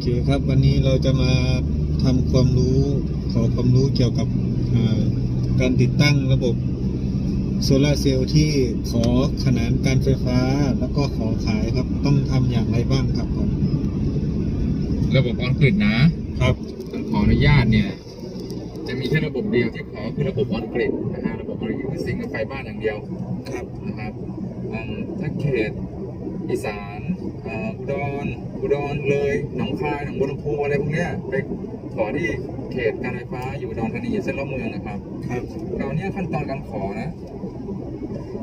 เคครับวันนี้เราจะมาทำความรู้ขอความรู้เกี่ยวกับอ่าการติดตั้งระบบโซลาร์เซลล์ที่ขอขนานการไฟฟ้าแล้วก็ขอขายครับต้องทำอย่างไรบ้างครับผมระบบออนกริดนะครับการขออนุญาตเนี่ยจะมีแค่ระบบเดียวที่ขอคือระบบออนกริดนะฮะระบบออนกริดคือสิงกับไฟบ้านอย่างเดียวครับนะครับอืมถ้าเขต อีสานอ่าอุดรอุดรเลยหนองคายหนองบัวลำพูอะไรพวกเนี้ยไปขอที่เขตการไฟฟ้าอยู่อุดรธานีเส้นรอบเมืองนะครับครับคราวเนี้ยขั้นตอนการขอนะ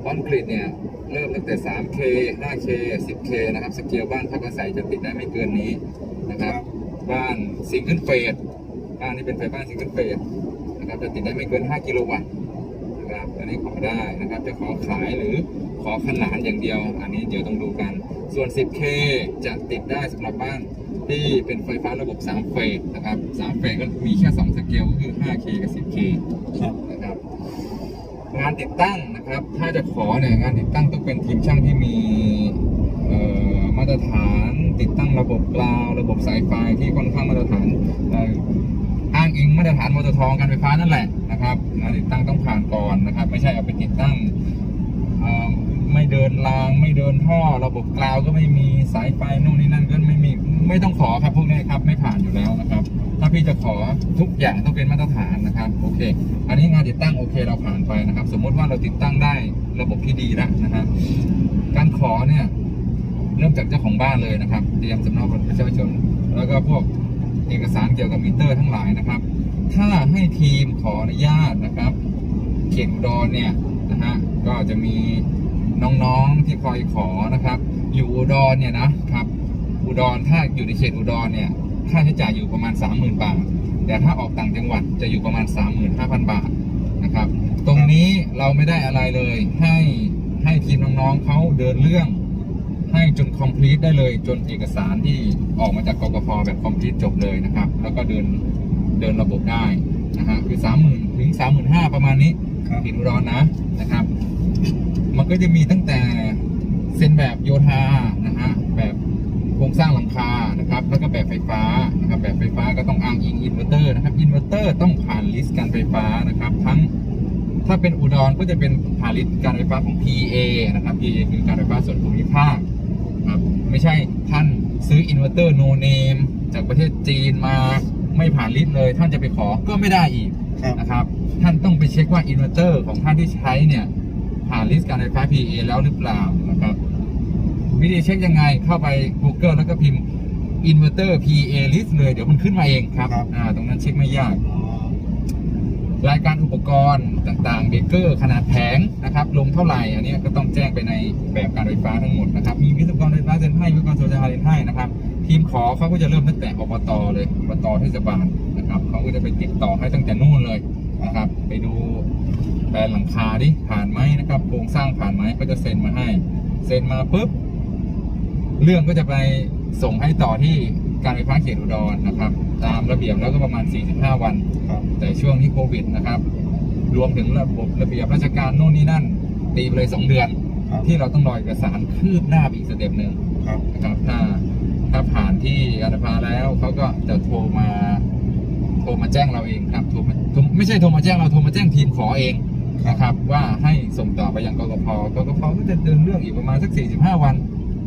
ออนกริดเนี่ยเริ่มตั้งแต่ 3K 5K 10K นะครับสเกลบ้านพักอาศัยจะติดได้ไม่เกินนี้นะครับ บ้านซิงเกิลเฟสบ้านนี้เป็นไฟบ้านซิงเกิลเฟสนะครับจะติดได้ไม่เกิน 5 กิโลวัตต์นะครับอันนี้ขอได้นะครับจะขอขายหรือขอขนานอย่างเดียว อันนี้เดี๋ยวต้องดูกัน ส่วน 10K จะติดได้สำหรับบ้านที่เป็นไฟฟ้าระบบ 3 เฟสนะครับ3เฟสก็มีแค่ 2 สเกลก็คือ 5K กับ 10K ครับนะครับงานติดตั้งนะครับ ถ้าจะขอเนี่ยงานติดตั้งต้องเป็นทีมช่างที่มีเอ่อมาตรฐานติดตั้งระบบกลาวระบบสายไฟที่ค่อนข้างมาตรฐานเอ่ออ้างอิงมาตรฐานมอเตอร์ทองการไฟฟ้านั่นแหละนะครับงานติดตั้งต้องผ่านก่อนนะครับ ไม่ใช่เอาไปติดตั้งเอ่อ ไม่เดินรางไม่เดินท่อระบบกลาวก็ไม่มีสายไฟนู่นนี่นั่นก็ไม่มีไม่ต้องขอครับพวกนี้ครับไม่ผ่านอยู่แล้วนะครับ ถ้าพี่จะขอทุกอย่างต้องเป็นมาตรฐานนะครับโอเค อันนี้งานติดตั้งโอเคเราผ่านไปนะครับ สมมุติว่าเราติดตั้งได้ระบบที่ดีแล้วนะครับ การขอเนี่ยเริ่มจากเจ้าของบ้านเลยนะครับ เตรียมสำเนาบัตรประชาชนแล้วก็พวกเอกสารเกี่ยวกับมิเตอร์ทั้งหลายนะครับ ถ้าให้ทีมขออนุญาตนะครับ เขตอุดรเนี่ยนะฮะก็จะมี น้องๆที่คอยขอนะครับ อยู่อุดรเนี่ยนะครับ อุดรถ้าอยู่ในเขตอุดรเนี่ยค่าใช้จ่ายอยู่ประมาณ 30,000 บาท แต่ถ้าออกต่างจังหวัดจะอยู่ประมาณ 35,000 บาทนะครับ ตรงนี้เราไม่ได้อะไรเลย ให้ให้ทีมน้องๆเขาเดินเรื่อง ให้จน complete ได้เลย จนเอกสารที่ออกมาจากกกพแบบ complete จบเลยนะครับ แล้วก็เดินเดินระบบได้นะฮะคือ 30,000 ถึง 35,000 ประมาณนี้ครับเขตอุดรนะนะครับ มันก็จะมีตั้งแต่เซ็นแบบโยธานะฮะแบบโครงสร้างหลังคานะครับ แล้วก็แบบไฟฟ้านะครับแบบไฟฟ้าก็ต้องอ้างอิงอินเวอร์เตอร์นะครับอินเวอร์เตอร์ต้องผ่านลิสต์การไฟฟ้านะครับ ทั้งถ้าเป็นอุดรก็จะเป็นผ่านลิสต์การไฟฟ้าของ PA นะครับ PA คือการไฟฟ้าส่วนภูมิภาคครับไม่ใช่ท่านซื้ออินเวอร์เตอร์โนเนมจากประเทศจีนมาไม่ผ่านลิสต์เลย ท่านจะไปขอก็ไม่ได้อีกนะครับ ท่านต้องไปเช็คว่าอินเวอร์เตอร์ของท่านที่ใช้เนี่ย ผ่านลิสต์การไฟฟ้า PA แล้วหรือเปล่านะครับ วิธีเช็คยังไงเข้าไป Google แล้วก็พิมพ์ inverter PA list เลย เดี๋ยวมันขึ้นมาเองครับครับ อ่าตรงนั้นเช็คไม่ยาก รายการอุปกรณ์ต่างๆ เบเกอร์ขนาดแผงนะครับ ลงเท่าไหร่ อันนี้ก็ต้องแจ้งไปในแบบการไฟฟ้าทั้งหมดนะครับ มีวิศวกรไฟฟ้าเซ็นให้วิศวกรโซลาร์เซ็นให้นะครับ ทีมขอเขาก็จะเริ่มตั้งแต่อบตเลยอบตเทศบาลนะครับเขาก็จะไปติดต่อให้ตั้งแต่นู่นเลยนะครับ ไปดู แปลนหลังคาดิผ่านไหมนะครับโครงสร้างผ่านไหมก็จะเซ็นมาให้เซ็นมาปุ๊บเรื่องก็จะไปส่งให้ต่อที่การไฟฟ้าเขตอุดรนะครับ ตามระเบียบแล้วก็ประมาณ 45 วันครับแต่ช่วงนี้โควิดนะครับ รวมถึงระบบระเบียบราชการโน่นนี่นั่น ตีไปเลย 2 เดือนครับที่เราต้องรอเอกสารคืบหน้าไปอีกสเต็ปหนึ่งครับนะครับถ้าถ้าผ่านที่การไฟฟ้าแล้วเขาก็จะโทรมาโทรมาแจ้งเราเองครับโทรมาโทรไม่ใช่โทรมาแจ้งเราโทรมาแจ้งทีมขอเอง นะครับว่าให้ส่งต่อไปยังกกพกกพก็จะเดินเรื่องอีกประมาณสัก 45 วัน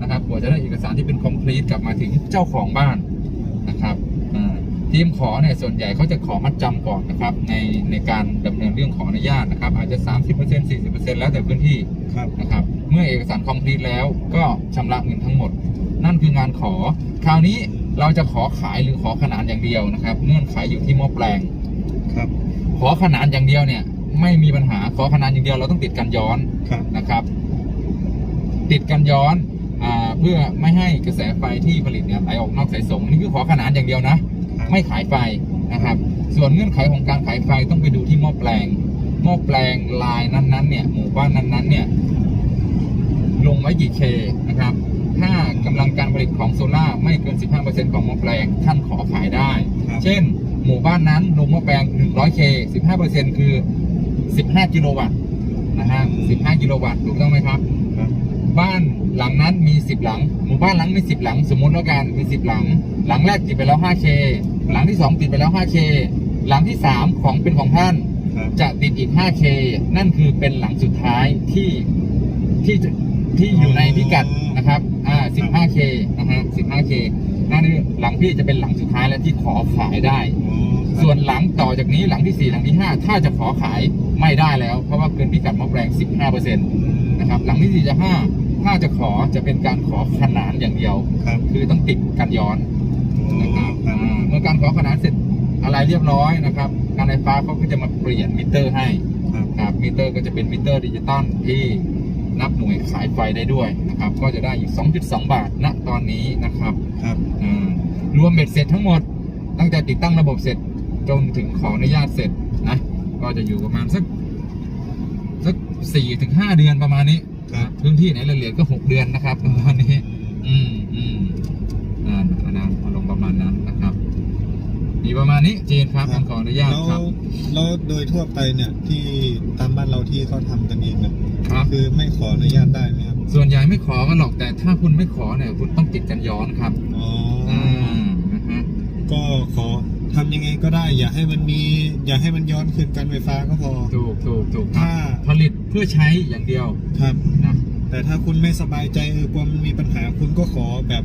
นะครับกว่าจะได้เอกสารที่เป็น complete กลับมาถึงเจ้าของบ้านนะครับอ่าทีมขอเนี่ยส่วนใหญ่เขาจะขอมัดจำก่อนนะครับในในการดำเนินเรื่องขออนุญาตนะครับ อาจจะ 30% 40%แล้วแต่พื้นที่ครับนะครับเมื่อเอกสารคอมพลีทแล้วก็ชำระเงินทั้งหมด นั่นคืองานขอ คราวนี้เราจะขอขายหรือขอขนานอย่างเดียวนะครับเงื่อนไขอยู่ที่หม้อแปลงครับขอขนานอย่างเดียวเนี่ย ไม่มีปัญหาขอขนานอย่างเดียวเราต้องติดกันย้อนครับนะครับ ติดกันย้อนอาเพื่อไม่ให้กระแสไฟที่ผลิตเนี่ยไหลออกนอกสายส่งนี่คือขอขนานอย่างเดียวนะครับไม่ขายไฟนะครับ ส่วนเงื่อนไขของการขายไฟต้องไปดูที่หม้อแปลงหม้อแปลงลายนั้นๆเนี่ยหมู่บ้านนั้นๆเนี่ยลงไว้กี่เคนะครับ ถ้ากำลังการผลิตของโซล่าร์ไม่เกิน 15%ของหม้อแปลงท่านขอขายได้ครับเช่น หมู่บ้านนั้นลงหม้อแปลง 100K 15%คือ 15 กิโลวัตต์นะฮะ15 กิโลวัตต์ถูกต้องไหมครับครับบ้านหลังนั้นมีสิบหลัง หมู่บ้านหลังมีสิบหลัง สมมติแล้วกันมีสิบหลัง หลังแรกติดไปแล้ว 5K หลังที่สองติดไปแล้ว 5K หลังที่สามของเป็นของท่านครับจะติดอีก 5K นั่นคือเป็นหลังสุดท้ายที่ที่จะที่อยู่ในพิกัดนะครับ อ่า 15K นะฮะ 15K นั่นคือหลังพี่จะเป็นหลังสุดท้ายและที่ขอขายได้อ๋อครับ ส่วนหลังต่อจากนี้หลังที่ 4 หลังที่ 5 ถ้าจะขอขายไม่ได้แล้ว เพราะว่าเกินพิกัดมอบแรง 15%นะครับหลังที่ 4 จะ 5 ถ้าจะขอจะเป็นการขอขนานอย่างเดียว ครับคือต้องติดกันย้อนนะครับครับอ่าเมื่อการขอขนานเสร็จอะไรเรียบร้อยนะครับ การไฟฟ้าเขาก็จะมาเปลี่ยนมิเตอร์ให้ครับครับมิเตอร์ก็จะเป็นมิเตอร์ดิจิตอลที่นับหน่วยขายไฟได้ด้วยนะครับก็จะได้อยู่ 2.2 บาทณตอนนี้นะครับครับ อ่ารวมเบ็ดเสร็จทั้งหมดตั้งแต่ติดตั้งระบบเสร็จ จนถึงขออนุญาตเสร็จนะ ก็จะอยู่ประมาณสักสักสี่ถึงห้าเดือนประมาณนี้ครับ พื้นที่ไหนเหลือๆก็หกเดือนนะครับประมาณนี้ อืมอืมอ่าอันนั้นอารมณ์ประมาณนั้นนะครับ มีประมาณนี้จีนครับต้องขออนุญาตแล้วครับ แล้วโดยทั่วไปเนี่ยที่ตามบ้านเราที่เขาทำกันเองเนี่ยครับคือไม่ขออนุญาตได้ไหมครับ ส่วนใหญ่ไม่ขอกันหรอกแต่ถ้าคุณไม่ขอเนี่ยคุณต้องติดกันย้อนครับ อ๋อออ่า นะฮะ ก็ขอ ทำยังไงก็ได้ อย่าให้มันมีอย่าให้มันย้อนคืนการไฟฟ้าก็พอ ถูกถูกถูกครัถ้าบผลิตเพื่อใช้อย่างเดียวครับ นะแต่ถ้าคุณไม่สบายใจเออกลัวมันมีปัญหาคุณก็ขอแบบ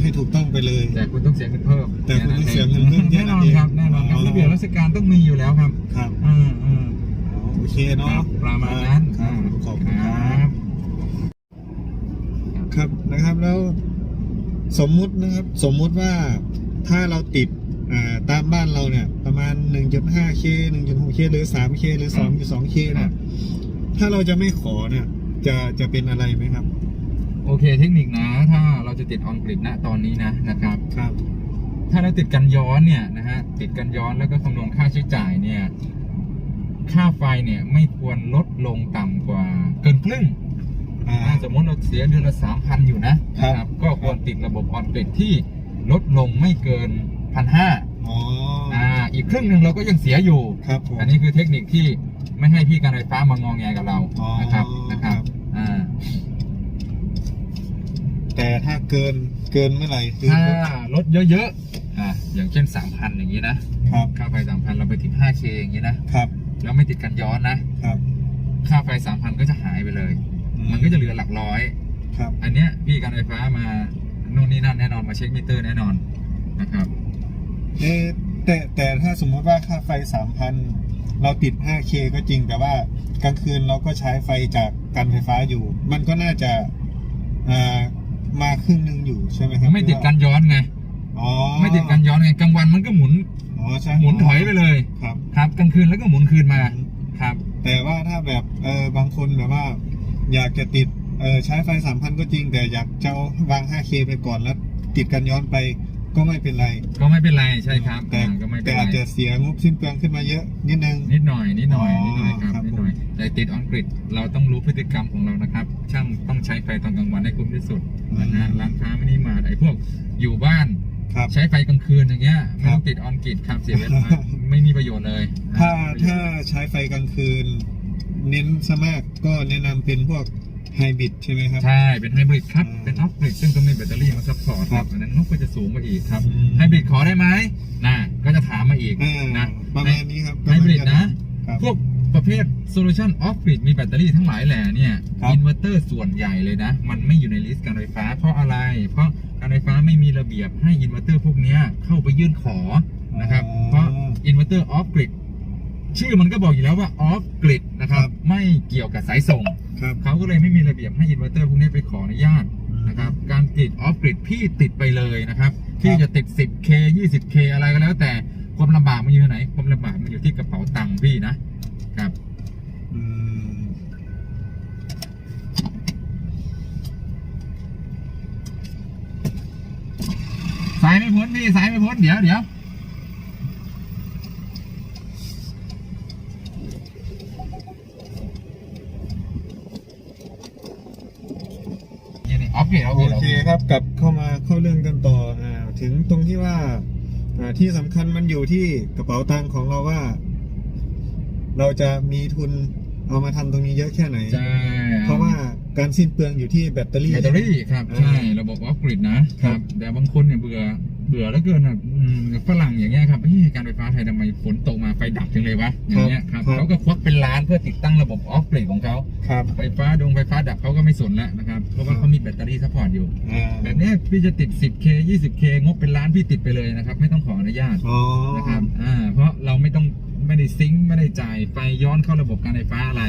ให้ถูกต้องไปเลย แต่คุณต้องเสียเงินเพิ่มแต่คุณต้องเสียเงินเพิ่มแน่นอนครับแน่นอนครับอ๋อระเบียบราชการต้องมีอยู่แล้วครับครับอืมอืมอ๋อโอเคคเนาะรับประมาณนั้นครับขอบคุณคครัรับบครับนะครับแล้วสมมุตินะครับ สมมุติว่าถ้าเราติดอ่า ตามบ้านเราเนี่ย ประมาณ 1.5K 1.6K หรือ 3K หรือ 2.2K เนี่ยถ้าเราจะไม่ขอเนี่ย จะจะเป็นอะไรไหมครับ โอเคเทคนิคนะ ถ้าเราจะติดออนกริดณตอนนี้นะนะครับครับ ถ้าเราติดกันย้อนเนี่ยนะฮะติดกันย้อนแล้วก็คำนวณค่าใช้จ่ายเนี่ย ค่าไฟเนี่ยไม่ควรลดลงต่ำกว่าเกินครึ่งอ่าอ่าสมมติเราเสียเดือนละสามพันอยู่นะครับ ก็ควรติดระบบออนกริดที่ลดลงไม่เกิน พันห้าอ๋ออ่าอีกครึ่งหนึ่งเราก็ยังเสียอยู่ ครับผมอันนี้คือเทคนิคที่ไม่ให้พี่การไฟฟ้ามางองแงกับเราอ๋อนะครับนะครับครับอ่าแต่ถ้าเกินเกินเมื่อไหร่คือถ้าลดเยอะๆอ่าอย่างเช่นสามพันอย่างนี้นะครับค่าไฟสามพันเราไปถึง 5K อย่างนี้นะครับ แล้วไม่ติดกันย้อนนะครับ ค่าไฟสามพันก็จะหายไปเลย มันก็จะเหลือหลักร้อยครับ อันเนี้ยพี่การไฟฟ้ามานู่นนี่นั่นแน่นอนมาเช็คมิเตอร์แน่นอนนะครับ เอ๊ะแต่แต่ถ้าสมมติว่าค่าไฟสามพันเราติด 5K ก็จริงแต่ว่ากลางคืนเราก็ใช้ไฟจากการไฟฟ้าอยู่ มันก็น่าจะอ่ามาครึ่งหนึ่งอยู่ใช่ไหมครับไม่ติดกันย้อนไงอ๋อไม่ติดกันย้อนไงกลางวันมันก็หมุนอ๋อใช่หมุนถอยไปเลยครับ ครับกลางคืนแล้วก็หมุนคืนมาครับ แต่ว่าถ้าแบบเออบางคนแบบว่า อยากจะติดเออใช้ไฟสามพันก็จริง แต่อยากจะเอาวาง 5K ไปก่อนแล้วติดกันย้อนไป ก็ไม่เป็นไรก็ไม่เป็นไรใช่ครับแต่อ่าก็ไม่เป็แต่นไรอาจจะเสียงบสิ้นเปลืองขึ้นมาเยอะนิดนึง นิดหน่อยนิดหน่อยอ๋อนิดหน่อยครับครับนิดหน่อยแต่ติดออนกริดเราต้องรู้พฤติกรรมของเรานะครับ ช่างต้องใช้ไฟตอนกลางวันให้คุ้มที่สุดนะฮะร้านค้าไม่ได้มาร์ทไอ้พวกอยู่บ้านครับ ใช้ไฟกลางคืนอย่างเงี้ยไม่ต้อครังบติดออนกริดครับเสียเวลาไม่มีประโยชน์เลยถ้าไม่มีประโยชน์ถ้าใช้ไฟกลางคืน เน้นซะมากก็แนะนำเป็นพวก ไฮบริดใช่ไหมครับ ใช่ เป็นไฮบริดครับอืมเป็นออฟกริดซึ่งต้องมีแบตเตอรี่มาซัพพอร์ตคครัรับบอันนั้นงบก็จะสูงกว่าอีกครับอืม ไฮบริดขอได้ไหมนะก็จะถามมาอีกอ่านะประมาณนี้ครับไฮบริดนะ ครับ พวกประเภทโซลูชันออฟกริดมีแบตเตอรี่ทั้งหลายแหล่เนี่ยครับอินเวอร์เตอร์ส่วนใหญ่เลยนะ มันไม่อยู่ในลิสต์การไฟฟ้า เพราะอะไร เพราะการไฟฟ้าไม่มีระเบียบให้อินเวอร์เตอร์พวกเนี้ยเข้าไปยื่นขอนะครับ อ๋อ เพราะอินเวอร์เตอร์ออฟกริด ชื่อมันก็บอกอยู่แล้วว่าออฟกริดนะครับครับ ไม่เกี่ยวกับสายส่ง ครับเขาก็เลยไม่มีระเบียบให้อินเวอร์เตอร์พวกนี้ไปขออนุญาตนะครับ การติดออฟกริดพี่ติดไปเลยนะครับ พี่จะติด 10K 20K อะไรก็แล้วแต่ความลำบากมันอยู่ที่ไหนความลำบากมันอยู่ที่กระเป๋าตังค์พี่นะครับอืมสายไม่พ้นพี่สายไม่พ้นเดี๋ยวเดี๋ยว นี่นี่ออฟกริดออฟโอกริดเคครับกลับเข้ามาเข้าเรื่องกันต่ออ่าถึงตรงที่ว่าอ่าที่สำคัญมันอยู่ที่กระเป๋าตังค์ของเราว่า เราจะมีทุนเอามาทำตรงนี้เยอะแค่ไหน ใช่เพราะว่าการสิ้นเปลืองอยู่ที่แบตเตอรี่ แบตเตอรี่ครับอ่าใช่ ระบบออฟกริดนะคครัรับบแต่บางคนเนี่ยเบื่อ เบื่อแล้วเกินอะอืมฝรั่งอย่างเงี้ยครับเฮ้ยการไฟฟ้าไทยทำไมฝนตกมาไฟดับจังเลยวะอย่างเงี้ยครับเขาก็ควักเป็นล้านเพื่อติดตั้งระบบออฟกริดของเขาครับ ไฟฟ้าดวงไฟฟ้าดับเขาก็ไม่สนแล้วนะครับเพราะว่าเขามีแบตเตอรี่ซัพพอร์ตอยู่ อ่าแบบเนี้ยพี่จะติด 10K 20K งบเป็นล้านพี่ติดไปเลยนะครับ ไม่ต้องขออนุญาตอ๋อนะครับอ่าเพราะเราไม่ต้องไม่ได้ซิงค์ไม่ได้จ่ายไฟย้อนเข้าระบบการไฟฟ้าอะไร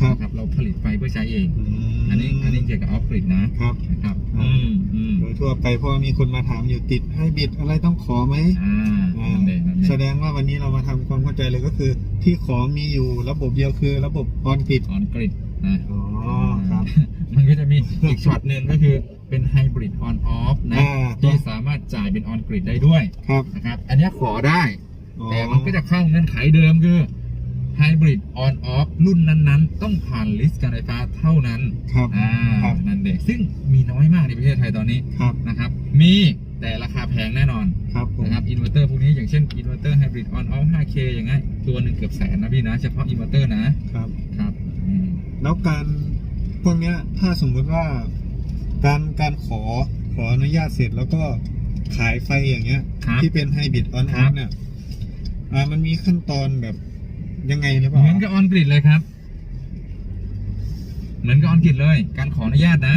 ครับนะครับเราผลิตไฟเพื่อใช้เองมอันนี้อันนี้เกี่ยวกับออฟกริดนะครับ นะครับ อืมอืมโดยทั่วไปเพราะว่ามีคนมาถามอยู่ติดให้บิดอะไรต้องขอไหมอ่าอ่านั่นเองนั่นเอแสงดงว่าวันนี้เรามาทำความเข้าใจเลยก็คือ ที่ขอมีอยู่ระบบเดียวคือระบบออนปิดออนกริดนะ อ๋อครับ มันก็จะมีอีกช็อตหนึ่งก็คือเป็นไฮบริดออนออฟนะอ่า ที่สามารถจ่ายเป็นออนกริดได้ด้วยครับนะครับ อันเนี้ยขอได้ อ๋อแต่มันก็จะเข้าเงื่อนไขเดิมคือ ไฮบริดออนออฟรุ่นนั้นๆ ต้องผ่านลิสต์การไฟฟ้าเท่านั้นครับอ่าครับนั่นเองซึ่งมีน้อยมากในประเทศไทยตอนนี้ครับนะครับ มีแต่ราคาแพงแน่นอนครับผมนะครับอินเวอร์เตอร์พวกนี้อย่างเช่นอินเวอร์เตอร์ไฮบริดออนออฟ 5K อย่างเงี้ยตัวหนึ่งเกือบแสนนะพี่นะ เฉพาะอินเวอร์เตอร์นะครับครับอืมแล้วการพวกเนี้ยถ้าสมมุติว่าการการขอขออนุญาตเสร็จแล้วก็ขายไฟอย่างเงี้ยครับที่เป็นไฮบริดออนคอรัอบฟเนี่ยอ่ามันมีขั้นตอนแบบ ยังไงหรือเปล่าเหมือนกับออนกริดเลยครับ เหมือนกับออนกริดเลย การขออนุญาตนะ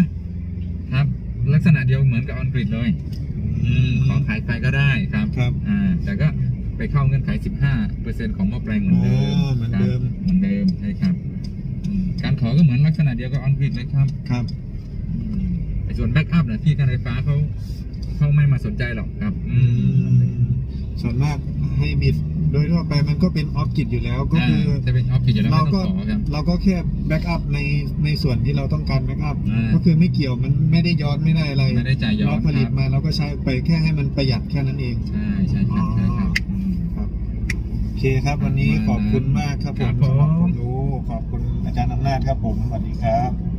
ครับ ลักษณะเดียวเหมือนกับออนกริดเลยอืมขอขายไฟก็ได้ครับครับอ่าแต่ก็ไปเข้าเงื่อนไข 15%ของหม้อแปลงเหมือนเดิมอ๋อเหมือนเดิมครับเหมือนเดิมใช่ครับอืมการขอก็เหมือนลักษณะเดียวกับออนกริดเลยครับครับอืมไอ้ส่วนแบ็กอัพเนี่ยที่การไฟฟ้าเขาเขาไม่มาสนใจหรอกครับ อืมส่วนมากให้บิด โดยทั่วไปมันก็เป็นออฟจิตอยู่แล้วก็คือจะเป็นออฟกิจอยู่แล้วเราไม่ต้ก็องขอครับ เราก็แค่แบ็กอัพในในส่วนที่เราต้องการแบ็กอัพอ่า ก็คือไม่เกี่ยวมันไม่ได้ย้อนไม่ได้อะไรไม่ได้จ่ายย้อนเราผลิตครับมาเราก็ใช้ไปแค่ให้มันประหยัดแค่นั้นเอง ใช่ใช่ครับใช่ครับอืม ครับโอเคครับวันนี้ขอบคุณมากครับผครัมบผม สำหรับความรู้ขอบคุณอาจารย์อำนาจครับผมสวัสดีครับ